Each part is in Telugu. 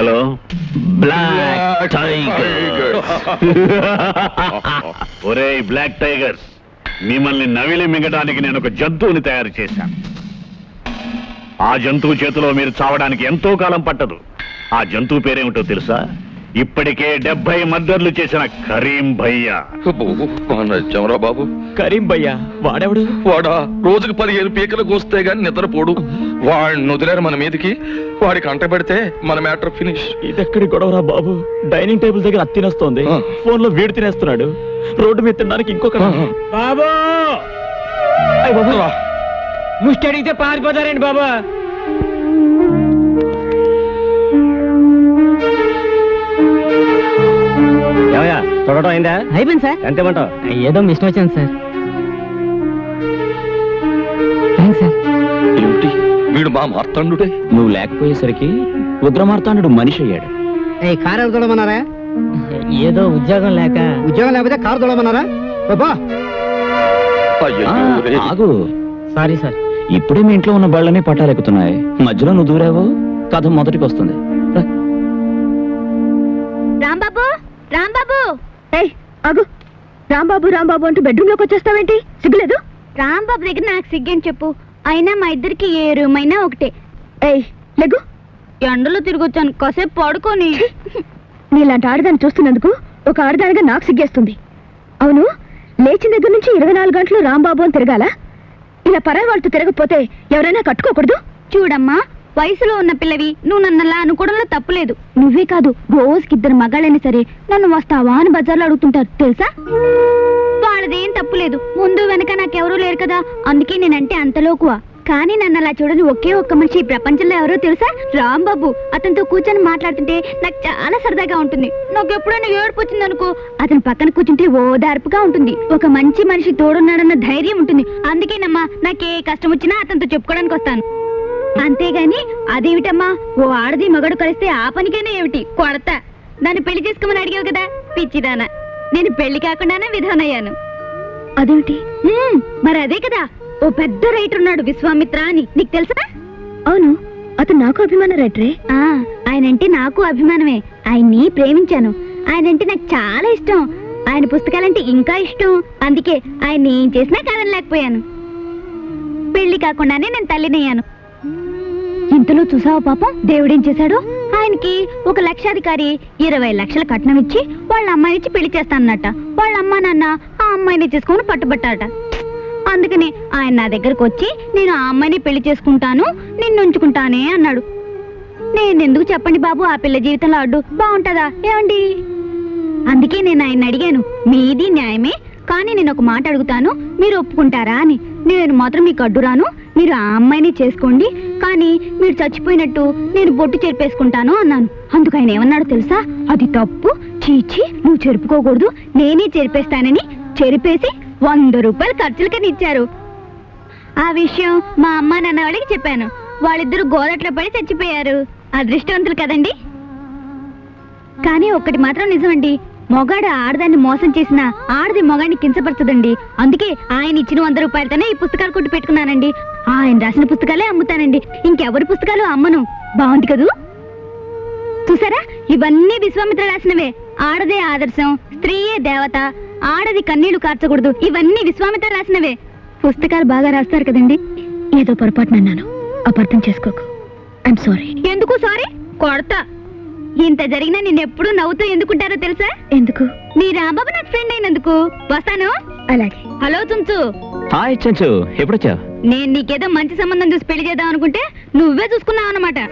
హలో? బ్లాక్ టైగర్ ఒరేయ్ బ్లాక్ టైగర్స్ మిమ్మల్ని నవిలి మింగడానికి నేను ఒక జంతువుని తయారు చేశాను. ఆ జంతువు చేతిలో మీరు చావడానికి ఎంతో కాలం పట్టదు. ఆ జంతువు పేరేమిటో తెలుసా? ఇప్పటికే డెబ్బై మద్దర్లు చేసిన కరీం భయ్యా. బాబు. కరీం భయ్యా వాడెవడు? వాడా? రోజుకు పదిహేను పీకలకు వస్తే గాని నిద్రపోడు. వాడిని వదిలేరు మన మీదకి. వాడికి అంట పెడితే మన మ్యాటర్ ఫినిష్. ఇదెక్కడి గొడవరా బాబు? డైనింగ్ టేబుల్ దగ్గర అత్తి తినేస్తోంది. ఫోన్లో వీడు తినేస్తున్నాడు. రోడ్డు మీద తినడానికి ఇంకొక బాబు. ముష్టి అడిగితే పారిపోతారండి బాబు? చూడటం అయిందా? అయిపోయింది సార్. ఎంత ఇవ్వమంటావు? ఏదో మిస్ వచ్చింది సార్. Thanks sir. ఏమిటి? వీడు మా మార్తండుడే. నువ్వు లేకపోయేసరికి ఉగ్రమార్తాండు మనిషి అయ్యాడు. ఏ కారు ఎవరు తోడమన్నారా ఏదో ఉద్యోగం లేక. ఉద్యోగం లేకపోతే కారు తోడమన్నారా. ఆగు. Sorry sir. ఇప్పుడే మీ ఇంట్లో ఉన్న బళ్ళని పట్టాలెక్కుతున్నాయి. మధ్యలో నువ్వు దూరావు కథ మొదటికి వస్తుంది. రాంబాబు రాంబాబు. ఏయ్ ఆగు. రాంబాబు రాంబాబు అంటూ బెడ్రూమ్లోకి వచ్చేస్తావేంటి? సిగ్గులేదు? రాంబాబు దగ్గర నాకు సిగ్గని చెప్పు. అయినా మా ఇద్దరికి ఏ రూమ్ అయినా ఒకటే. ఏయ్ లెగ్గు ఎండలో తిరిగొచ్చాను. కాసేపు పడుకొని. నీలాంటి ఆడదాన్ని చూస్తున్నందుకు ఒక ఆడదానిగా నాకు సిగ్గేస్తుంది. అవును లేచిన దగ్గర నుంచి ఇరవై నాలుగు గంటలు రాంబాబు అని తిరగాల? ఇలా పరాయి వాళ్ళతో తిరగకపోతే ఎవరైనా కట్టుకోకూడదు? చూడమ్మా వయసులో ఉన్న పిల్లవి నువ్వు నన్నలా అనుకోవడంలో తప్పులేదు. నువ్వే కాదు రోజుకి ఇద్దరు మగాళ్ళైనా సరే నన్ను వస్తావా అని బజార్లో అడుగుతుంటారు. తెలుసా? వాళ్ళదేం తప్పులేదు ముందు వెనక నాకెవరూ లేరు కదా. అందుకే నేనంటే అంతలోకువా కానీ నన్ను అలా చూడని ఒకే ఒక్క మనిషి ఈ ప్రపంచంలో ఎవరో తెలుసా? రాంబాబు. అతనితో కూర్చొని మాట్లాడుతుంటే నాకు చాలా సరదాగా ఉంటుంది. నాకు ఎప్పుడైనా ఏడుపు వచ్చిందనుకో అతని పక్కన కూర్చుంటే ఓదార్పుగా ఉంటుంది. ఒక మంచి మనిషి తోడున్నాడన్న ధైర్యం ఉంటుంది. అందుకేనమ్మా నాకే కష్టం వచ్చినా అతనితో చెప్పుకోవడానికి వస్తాను. అంతేగాని అదేమిటమ్మా? ఓ ఆడది మగడు కలిస్తే ఆ పనికైనా ఏమిటి? కొడతా. దాన్ని పెళ్ళి చేసుకోమని అడిగావు కదా పిచ్చిదానా. నేను పెళ్ళి కాకుండానే విధానయ్యాను అదేమిటి? మరి అదే కదా. ఓ పెద్ద రైటర్ ఉన్నాడు విశ్వామిత్ర అని. నీకు తెలుసా? అవును అతను నాకు అభిమాన రైటరే. ఆ ఆయనంటే నాకు అభిమానమే. ఆయన్ని ప్రేమించాను. ఆయనంటే నాకు చాలా ఇష్టం. ఆయన పుస్తకాలంటే ఇంకా ఇష్టం. అందుకే ఆయన ఏం చేసినా కాదనలేకపోయాను పెళ్ళి కాకుండానే నేను తల్లినయ్యాను. ఇంతలో చూసావా పాపం? దేవుడేం చేశాడు? ఆయనకి ఒక లక్షాధికారి ఇరవై లక్షల కట్నం ఇచ్చి వాళ్ళ అమ్మాయినిచ్చి పెళ్ళి చేస్తానన్నట. వాళ్ళ అమ్మా నాన్న ఆ అమ్మాయిని చేసుకొని పట్టుబట్టాట అందుకని ఆయన నా దగ్గరకు వచ్చి నేను ఆ అమ్మాయిని పెళ్ళి చేసుకుంటాను నిన్ను ఉంచుకుంటానే అన్నాడు. నేను ఎందుకు చెప్పండి బాబు ఆ పిల్ల జీవితంలో అడ్డు బాగుంటుందా? ఏమండి? అందుకే నేను ఆయన అడిగాను. మీది న్యాయమే కానీ నేను ఒక మాట అడుగుతాను మీరు ఒప్పుకుంటారా? అని. నేను మాత్రం మీకు అడ్డురాను మీరు ఆ అమ్మాయిని చేసుకోండి. కానీ మీరు చచ్చిపోయినట్టు నేను బొట్టు చెరిపేసుకుంటాను అన్నాను. అందుకు ఆయన ఏమన్నాడు తెలుసా? అది తప్పు. చీచి నువ్వు చెరుపుకోకూడదు. నేనే చెరిపేస్తానని చెరిపేసి వంద రూపాయలు ఖర్చులకని ఇచ్చారు. ఆ విషయం మా అమ్మ నాన్న వాళ్ళకి చెప్పాను. వాళ్ళిద్దరూ గోదట్లో పడి చచ్చిపోయారు. అదృష్టవంతులు కదండి. కానీ ఒక్కటి మాత్రం నిజమండి. మొగాడు ఆడదాన్ని మోసం చేసిన ఆడది మొగాడిని కించపరచదండి. అందుకే ఆయన ఇచ్చిన వంద రూపాయలతోనే ఈ పుస్తకాలు కొట్టు పెట్టుకున్నానండి. ఆయన రాసిన పుస్తకాలే అమ్ముతానండి. ఇంకెవరి పుస్తకాలు అమ్మను? బాగుంది కదూ? చూసారా? ఇవన్నీ విశ్వామిత్ర రాసినవే. ఆడదే ఆదర్శం స్త్రీయే దేవత ఆడది కన్నీళ్ళు కార్చకూడదు. ఇవన్నీ విశ్వామిత్ర రాసినవే. పుస్తకాలు బాగా రాస్తారు కదండి. ఏదో పొరపాటునన్నాను. అపార్థం చేసుకోకు. ఐఎమ్ సారీ ఎందుకు సారీ కొడతా. ఇంత జరిగినా నేను ఎప్పుడు నవ్వుతూ ఎందుకుంటారో తెలుసా? ఎందుకు? మీ రాంబాబు నాకు ఫ్రెండ్ అయినందుకు. వస్తాను. అలాగే. హలో తుంచు హాయ్ చెంచు. ఎప్పుడొచ్చావు? నేను నీకేదో మంచి సంబంధం చూసి పెళ్ళి చేద్దాం అనుకుంటే నువ్వే చూసుకున్నావు అనమాట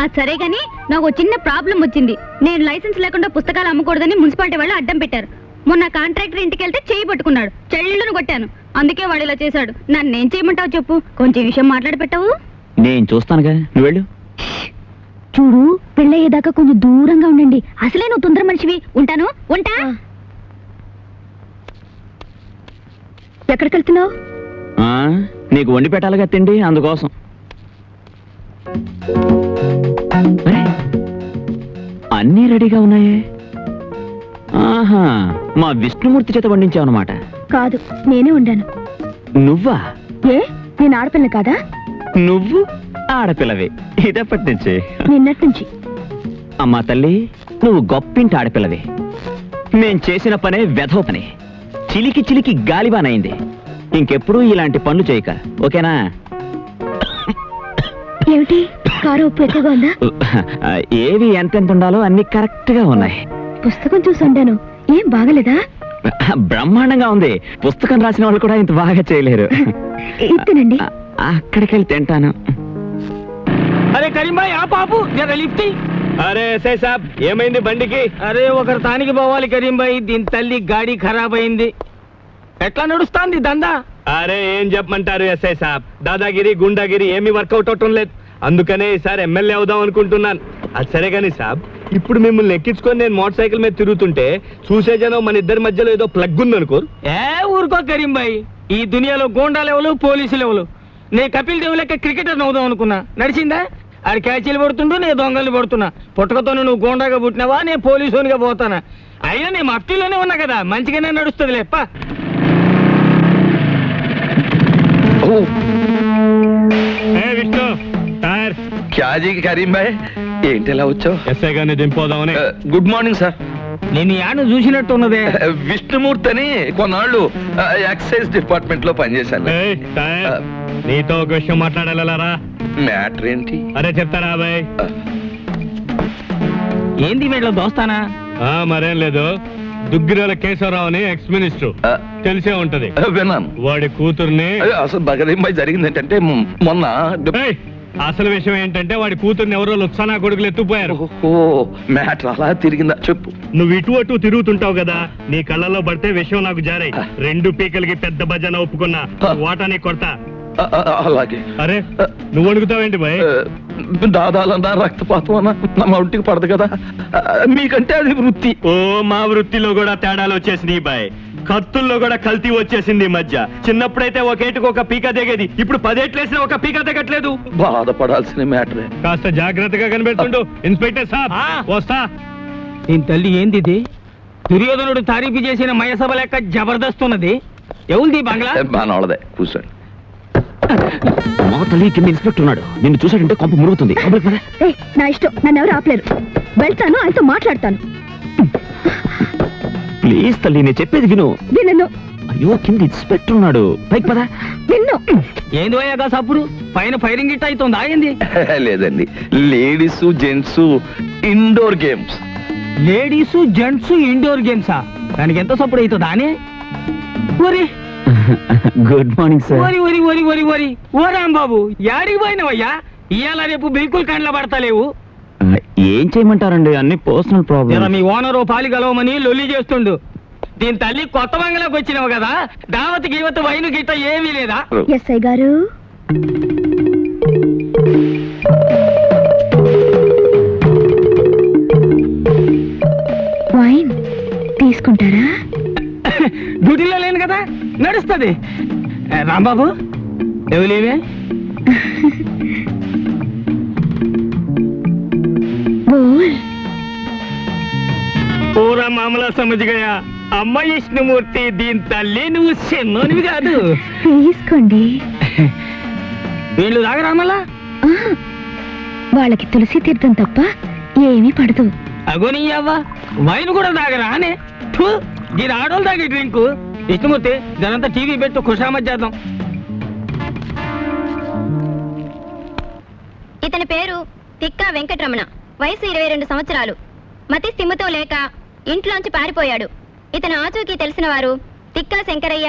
అది సరే గాని నాకు చిన్న ప్రాబ్లం వచ్చింది. నేను లైసెన్స్ లేకుండా పుస్తకాలు అమ్మకూడదని మున్సిపాలిటీ వాళ్ళు అడ్డం పెట్టారు. మొన్న కాంట్రాక్టర్ ఇంటికి వెళ్తే చేయి పట్టుకున్నాడు. చెల్లెళ్ళను కొట్టాను. అందుకే వాడు ఇలా చేశాడు. నన్నేం చేయమంటావు చెప్పు. కొంచెం విషయం మాట్లాడి పెట్టావు? నేను చూస్తానుగా. నువ్వు వెళ్ళు. చూడు పెళ్ళయ్యేదాకా కొంచెం దూరంగా ఉండండి. అసలే నువ్వు తొందర మనిషివి. ఉంటాను? ఉంటా? ఎక్కడికి వెళ్తున్నావు? ఆ, నీకు వండి పెట్టాలిగా తిండి అందుకోసం. అరే, అన్నీ రెడీగా ఉన్నాయే? ఆహా మా విష్ణుమూర్తి చేత వండించావన్నమాట. కాదు నేనే ఉండాను నువ్వా? ఏ నేను ఆడపిల్ల కాదా? నువ్వు ఆడపిల్లవి. ఇదెప్పటి నుంచి. నిన్నటి నుంచి. అమ్మా తల్లి నువ్వు గొప్పింటి ఆడపిల్లవి. మేం చేసిన పనే వెధవ పని. చిలికి చిలికి గాలిబానైంది ఇంకెప్పుడు ఇలాంటి పనులు చేయక ఓకేనా? ఏమిటి? కారు ఉప్పు ఎక్కువగా ఉందా? ఏవి ఎంతెంత ఉండాలో అన్ని కరెక్ట్గా ఉన్నాయి. పుస్తకం చూసి ఉండాను. ఏం బాగలేదా? బ్రహ్మాండంగా ఉంది. పుస్తకం రాసిన వాళ్ళు కూడా ఇంత బాగా చేయలేరు. ఇత్తనండి అక్కడికి వెళ్ళి తింటాను. అరే కరీం భాయ్ ఆ పాపు జర లిఫ్ట్. అరే ఎస్ఐ సాబ్ ఏమైంది బండికి? అరే ఒకరు తానికి పోవాలి కరీం భాయ్ దీని తల్లి గాడి ఖరాబ్ అయింది ఎట్లా నడుస్తాంది దందా? అరే ఏం చెప్పమంటారు ఎస్ఐ సాబ్? దాదాగిరి గుండాగిరి ఏమీ వర్కౌట్ అవటం లేదు. అందుకనే ఈసారి ఎమ్మెల్యే అవుదాం అనుకుంటున్నాను. అది సరే కానీ సాబ్ ఇప్పుడు మిమ్మల్ని ఎక్కించుకొని నేను మోటార్ సైకిల్ మీద తిరుగుతుంటే చూసే జనం మన ఇద్దరి మధ్యలో ఏదో ప్లగ్ ఉందనుకోరు. ఏ ఊరుకో కరీం భాయ్ ఈ దునియాలో గోండా లెవెల్ పోలీసు లెవెల్ నే కపిల్ దేవ్ లెక్క క్రికెటర్ అవుదాం అనుకున్నా. నడిచిందా? ఆడు క్యాచీలు పడుతుంటూ నేను దొంగలు పడుతున్నా పుట్టకతో నువ్వు గోండాగా పుట్టినావా? నేను పోలీసునిగా పోతానా? అయినా నేను మఫ్టీలోనే ఉన్నా కదా. మంచిగానే నడుస్తుంది లేప్ప విష్ణు టైర్. క్యాజీ కరీం భాయ్ ఏంటి ఎలా వచ్చావు? ఎస్ఐ గారిని దింపోదామని గుడ్ మార్నింగ్ సార్. నేను యాను చూసినట్టు ఉన్నదే విష్ణుమూర్తి అని కొన్నాళ్ళు ఎక్సైజ్ డిపార్ట్మెంట్లో పనిచేశాను నీతో ఒక విషయం మాట్లాడాలరా మ్యాటర్ ఏంటి? అరే చెప్తారా బాయ్ ఏంది వీళ్ళ దోస్తానా? ఆ మరేం లేదు. దుగ్గిరాల కేశవరావు అని ఎక్స్ మినిస్టర్. ఆ, తెలిసే ఉంటది. విన్నాను. వాడి కూతుర్ని అదే అసలు బగరీం భాయ్ జరిగింది ఏంటంటే మొన్న డి- ఏయ్, అసలు విషయం ఏంటంటే వాడి కూతుర్ని ఎవరో లుత్సానా కొడుకులు ఎత్తుపోయారు ఓహో మ్యాటర్ అలా తిరిగిందా? చెప్పు. నువ్వు ఇటు అటు తిరుగుతుంటావు కదా నీ కళ్ళలో పడితే విషయం నాకు జారాయి రెండు పీకలకి పెద్ద భజన ఒప్పుకున్నా. వాటాని కొడతా. అలాగే. అరే నువ్వు అడుగుతావేంటి బాయ్? ఆ, దాదాలన్నా రక్తపాతం అన్నా నా ఒంటికి పడదు కదా. మీకంటే అది వృత్తి. ఓ మా వృత్తిలో కూడా తేడాలు వచ్చేసినాయి బాయ్. కత్తుల్లో కూడా కల్తీ వచ్చేసింది మధ్య. చిన్నప్పుడైతే ఒకేటికి ఒక పీక దిగేది ఇప్పుడు పదేట్లేసిన ఒక పీక దిగట్లేదు బాధపడాల్సిన మ్యాటరే. కాస్త జాగ్రత్తగా కనిపెడుతుండు ఇన్స్పెక్టర్ సాబ్. వస్తా. దీని తల్లి ఏంది ఇది? దుర్యోధనుడు తారీఫు చేసిన మయసభ లెక్క జబర్దస్త్ ఉన్నది. ఎవరిది బంగ్లా? బానోళ్ళదే కూర్చోండి. మా తల్లి కింద ఇన్స్పెక్టర్ ఉన్నాడు. నిన్ను చూసాడంటే కొంప మురుగుతుంది. నా ఇష్టం. నన్ను ఎవరు ఆపలేరు. వెళ్తాను ఆయనతో మాట్లాడతాను. ప్లీజ్ తల్లి నేను చెప్పేది విను. విన్ను. అయ్యో కింద ఇన్స్పెక్టర్ ఉన్నాడు. పైకి పదా. విన్ను. ఏంది పోయాగా సప్పుడు పైన ఫైరింగ్ ఇట్ అవుతుంది ఆగింది లేదండి. Ladies gents indoor games ladies gents indoor గేమ్సా దానికి ఎంత సప్పుడు అవుతుందా అని? ఒరి గుడ్ మార్నింగ్ సార్ ఒరి ఒరి ఒరి ఒరి ఒరి ఓ రాంబాబు యాడికి పోయినావయ్యా? ఇవాళ రేపు బిల్కుల్ కండ్ల పడతలేవు ఏం చేయమంటారండి? అన్ని పర్సనల్ జర ప్రాబ్లమ్ మీ ఓనరు పాలి గలవమని లొల్లి చేస్తుండు. దీని తల్లి కొత్త బంగ్లాకి వచ్చినావు కదా దావత్ గీవత్ వైను గిట్ట ఏమీ లేదా? ఎస్ఐ గారు. డ్యూటీలో లేను కదా? నడుస్తుంది. రాంబాబు ఎవలేవే పూరా మామలా సమజ్గయా అమ్మ విష్ణుమూర్తి దీని తల్లి నువ్వు చిన్నోనివి కాదు. తీసుకోండి. వీళ్ళు తాగరామలా ఆ, వాళ్ళకి తులసి తీర్థం తప్ప ఏమీ పడదు. అగోని అవ్వ వైన్ కూడా తాగరా అనే థూ, దీని ఆడోళ్ళు తాగే డ్రింక్? విష్ణుమూర్తి దానంతా టీవీ పెట్టు ఖుషామత్ చేద్దాం. ఇతని పేరు తిక్కా వెంకటరమణ. వయసు ఇరవై రెండు సంవత్సరాలు. మతి స్థిమ్మతో లేక ఇంట్లోంచి పారిపోయాడు. ఇతను ఆచూకీ తెలిసిన వారు తిక్కా శంకరయ్య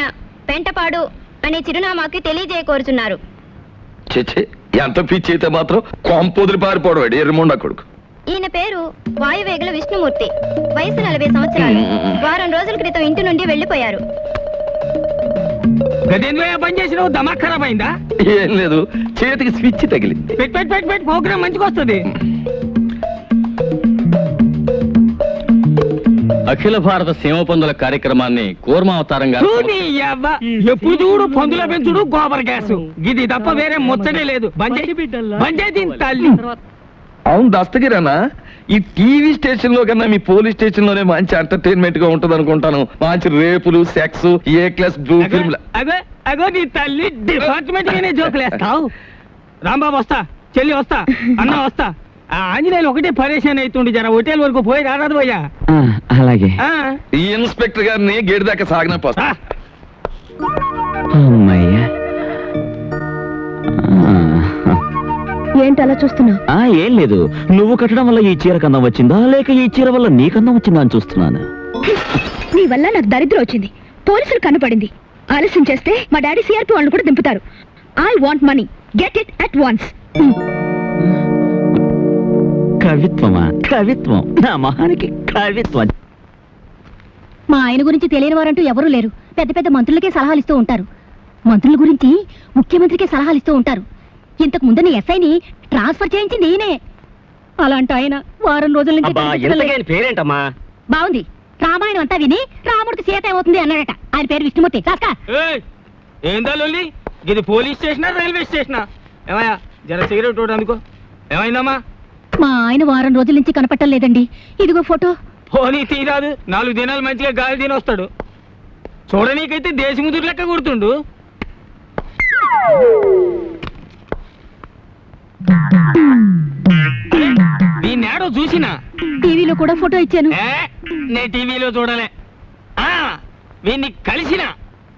పెంటపాడు అనే చిరునామాకి తెలియజేయకోరుచున్నారు. ఎంత పిచ్చి అయితే మాత్రం కొంపొదిరి పారిపోవడం ఎర్రమొండ కొడుకు. ఈయన పేరు వాయువేగుల విష్ణుమూర్తి. వయసు నలభై సంవత్సరాలు. వారం రోజుల క్రితం ఇంటి నుండి వెళ్ళిపోయారు ఖరాబ్ అయిందా ఏం లేదు. చేతికి స్విచ్ తగిలింది. పెట్ పెట్ పెట్ పెట్ ప్రోగ్రామ్ మంచిగా వస్తుంది అఖిల భారత సీమ పందుల కార్యక్రమాన్ని కూర్మావతారంగా. ఎప్పుడు చూడు పందుల పెంచుడు గోబర్ గ్యాస్. ఇది తప్ప వేరే ముచ్చటే లేదు. తల్లి. అవును దస్తగిరానా? ఈ టీవీ స్టేషన్లో కన్నా మీ పోలీస్ స్టేషన్లోనే మంచి ఎంటర్టైన్మెంట్గా ఉంటది అనుకుంటాను మంచి రేపులు sex A class blue film అగో అగో నీ తల్లి డిపార్ట్మెంట్ గానే జోకులేస్తావు రాంబాబు వస్తా. చెల్లి వస్తా. అన్న వస్తా. ఆ ఆంజనేయులు ఒకటే పరేషాన్ అవుతుండే జర. హోటల్ వరకు పోయి రారాదు ఆ, అలాగే. ఈ ఇన్స్పెక్టర్ గారిని గేట్ దాకా సాగిన పోస్తా అమ్మయ్యా. ఏంటి అలా చూస్తున్నావు? ఆ, ఏం లేదు. నువ్వు కట్టడం వల్ల ఈ చీర కన్నం వచ్చిందా? లేక ఈ చీర వల్ల నీ కన్నం వచ్చిందా అని చూస్తున్నాను. నీ వల్ల నాకు దరిద్రం వచ్చింది. పోలీసులు కనపడింది. ఆలస్యం చేస్తే మా డాడీ సిఆర్పి వాళ్ళని కూడా దింపుతారు. I want money get it at once కవిత్వమా? కవిత్వం. నా మహానికి కవిత్వం. మా ఆయన గురించి తెలియని వారంటూ ఎవరూ లేరు. పెద్ద పెద్ద మంత్రులకే సలహాలు ఇస్తూ ఉంటారు. మంత్రుల గురించి ముఖ్యమంత్రికే సలహాలు ఇస్తూ ఉంటారు. ఇంతకు ముందు నీ ఎస్ఐని ట్రాన్స్ఫర్ చేయించింది నేనే. అలాంటి ఆయన వారం రోజుల నుంచి. పేరేంటమ్మా? బాగుంది. రామాయణం అంతా విని రాముడికి సీత ఏమవుతుంది అన్నాడట. ఆయన పేరు విష్ణుమూర్తి. కాస్కా ఏయ్, ఏందా లొల్లి? ఇది పోలీస్ స్టేషనా రైల్వే స్టేషనా? ఏమయ్యా జర సిగరెట్ అందుకో. ఏమైందమ్మా? మా ఆయన వారం రోజుల నుంచి కనపట్టం లేదండి. ఇదిగో ఫోటో. పోనీ తీరాదు నాలుగు దినాలు మంచిగా గాలి తిని వస్తాడు. చూడనీకైతే దేశముదురు లెక్క గుర్తుండు ఏడో చూసినా? టీవీలో కూడా ఫోటో ఇచ్చాను. ఏ, నే టీవీలో చూడలే. ఆ వీన్ని కలిసిన?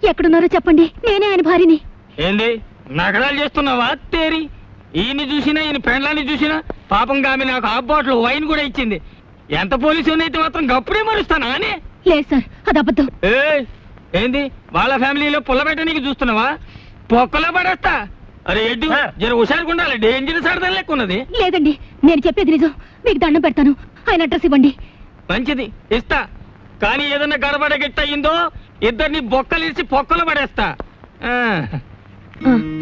ఎక్కడున్నారో చెప్పండి. నేనే ఆయన భార్యని. ఏంది? నగరాలు చేస్తున్నావా? తేరి. ఈయన్ని చూసినా ఈయన పెండ్లాన్ని చూసినా పాపం ఆమె నాకు హాఫ్ బాటిల్ వైన్ కూడా ఇచ్చింది. ఎంత పోలీసు అయితే మాత్రం గప్పుడే మరుస్తానా అని? లేదు సార్ అది అబద్ధం. ఏయ్, ఏంది? వాళ్ళ ఫ్యామిలీలో పుల్లబెట్ట నీకు చూస్తున్నావా? పొక్కలో పడేస్తా. అరే ఎడ్డు జర హుషారుగా ఉండాలి. ఉన్నది. లేదండి నేను చెప్పేది నిజం. మీకు దండం పెడతాను. ఆయన అడ్రస్ ఇవ్వండి. మంచిది. ఇస్తా. కానీ ఏదన్నా గడబడ గిట్ట అయిందో ఇద్దరిని బొక్కలిసి పొక్కలు పడేస్తా. ఆ,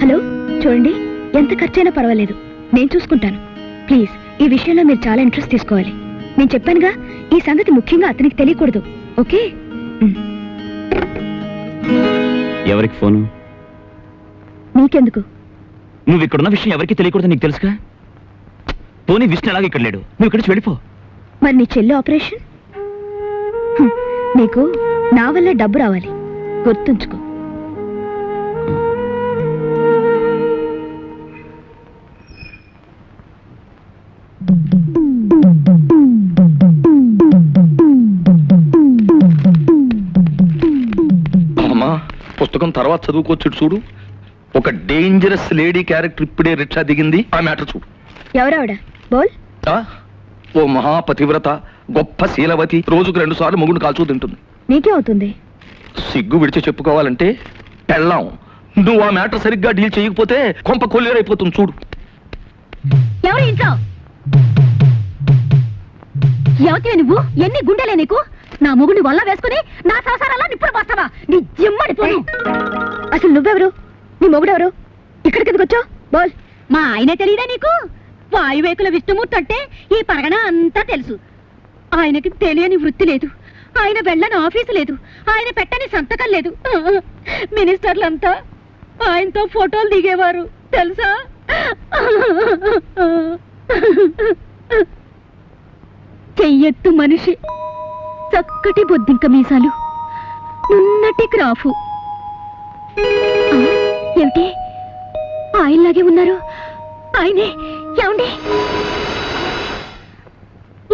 హలో చూడండి ఎంత ఖర్చైనా పర్వాలేదు. నేను చూసుకుంటాను. ప్లీజ్ ఈ విషయంలో మీరు చాలా ఇంట్రెస్ట్ తీసుకోవాలి. నేను చెప్పానుగా ఈ సంగతి ముఖ్యంగా అతనికి తెలియకూడదు. ఓకే? ఎవరికి ఫోను? నీకెందుకు నువ్వు ఇక్కడున్న విషయం ఎవరికి తెలియకూడదు నీకు తెలుసుగా? పోనీ విష్ణు ఎలాగ ఇక్కడ లేడు. నువ్వు ఇక్కడి నుంచి వెళ్ళిపో. మరి నీ చెల్లి ఆపరేషన్? నీకు నా వల్ల డబ్బు రావాలి. గుర్తుంచుకో. పుస్తకం తర్వాత చదువుకోవచ్చు చూడు. ఒక డేంజరస్ లేడీ క్యారెక్టర్ ఇప్పుడే రిక్షా దిగింది. ఆ మ్యాటర్ చూడు. ఎవరావిడ? బోల్? ఆ? ఓ మహాపతివ్రత గొప్ప శీలవతి రోజుకు రెండు సార్లు మొగుడు కాల్చూ తింటుంది. నీకే అవుతుంది సిగ్గు విడిచి చెప్పుకోవాలంటే పెళ్ళాం. నువ్వు ఆ మ్యాటర్ సరిగ్గా డీల్ చేయకపోతే కొంప కొల్లేరైపోతుంది చూడు. ఎవరు ఇంట్లో? ఎవతివే నువ్వు? ఎన్ని గుండెలే నీకు? నా మొగుడిని వల్ల వేసుకుని నా సంసారాల్లో నిప్పుడు పోస్తావా? నీ జిమ్మడి పోను అసలు నువ్వెవరు? నీ మొగుడెవరు? ఇక్కడికి ఎందుకు వచ్చావు? బోల్. మా ఆయనే తెలియదా నీకు? వాయువేకుల విష్ణుమూర్తి అంటే ఈ పరగణ అంతా తెలుసు. ఆయనకి తెలియని వృత్తి లేదు. ఆయన వెళ్ళని ఆఫీసు లేదు. ఆయన పెట్టని సంతకం లేదు. మినిస్టర్లంతా ఆయనతో ఫోటోలు దిగేవారు. తెలుసా? చెయ్యెత్తు మనిషి. చక్కటి బొద్దింక మీసాలు. నున్నటి క్రాఫు. ఏమిటి? ఆయనలాగే ఉన్నారు? ఆయనే? ఏమండి?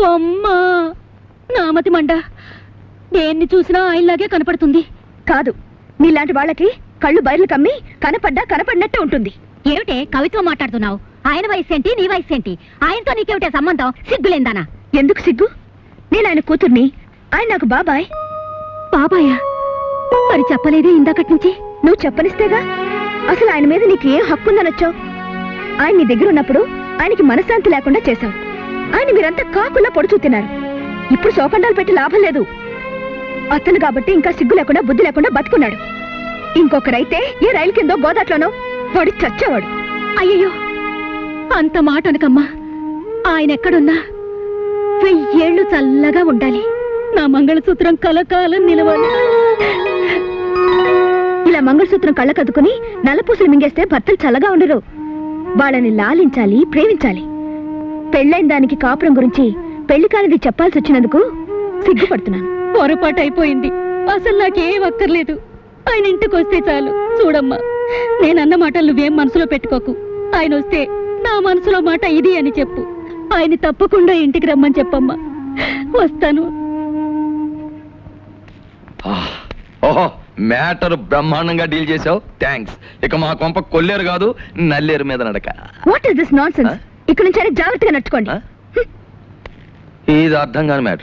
అమ్మా! నామతి మండ దేన్ని చూసినా ఆయనలాగే కనపడుతుంది. కాదు నీలాంటి వాళ్ళకి కళ్ళు బయర్లు కమ్మి కనపడ్డా కనపడినట్టే ఉంటుంది. ఏమిటే? కవిత్వం మాట్లాడుతున్నావు. ఆయన వయసు ఏంటి నీ వయసు ఏంటి ఆయనతో నీకేమిటే సంబంధం? సిగ్గులేందానా? ఎందుకు సిగ్గు? నేను ఆయన కూతుర్ని. ఆయన నాకు బాబాయ్. బాబాయా? మరి చెప్పలేదే ఇందాకటి నుంచి నువ్వు చెప్పనిస్తేగా? అసలు ఆయన మీద నీకు ఏ హక్కు ఉందనొచ్చావు ఆయన నీ దగ్గర ఉన్నప్పుడు ఆయనకి మనశ్శాంతి లేకుండా చేశావు. ఆయన మీరంతా కాకులా పొడుచూ తిన్నారు. ఇప్పుడు శోకండాలు పెట్టి లాభం లేదు. అతను కాబట్టి ఇంకా సిగ్గు లేకుండా బుద్ధి లేకుండా బతుకున్నాడు. ఇంకొకరైతే ఏ రైలు కిందో గోదాట్లోనో వాడు చచ్చేవాడు. అయ్యయ్యో! అంత మాట అనకమ్మా. ఆయన ఎక్కడున్నా? వెయ్యేళ్ళు చల్లగా ఉండాలి. నా మంగళసూత్రం కలకాలం నిలవాలి. ఇలా మంగళసూత్రం కళ్ళకద్దుకుని నల్లపూసలు మింగేస్తే భర్తలు చల్లగా ఉండరు. వాళ్ళని లాలించాలి ప్రేమించాలి. పెళ్ళైన దానికి కాపురం గురించి పెళ్ళి కానిది చెప్పాల్సి వచ్చినందుకు సిగ్గుపడుతున్నాను. పొరపాటు అయిపోయింది అసలు నాకేం అక్కర్లేదు. ఆయన ఇంటికి వస్తే చాలు. చూడమ్మా నేనన్న మాటలు నువ్వేం మనసులో పెట్టుకోకు. ఆయన వస్తే నా మనసులో మాట ఇది అని చెప్పు. ఆయన తప్పకుండా ఇంటికి రమ్మని చెప్పమ్మా. వస్తాను. ఓహో మ్యాటర్ బ్రహ్మాండంగా డీల్ చేసావు థ్యాంక్స్ ఇక మా కొంప కొల్లేరు కాదు నల్లేరు మీద నడక. What is this nonsense Huh? ఇక్కడ నుంచి జాగ్రత్తగా నడుచుకోండి. ఆ? ఇది అర్థం కాని మ్యాటర్.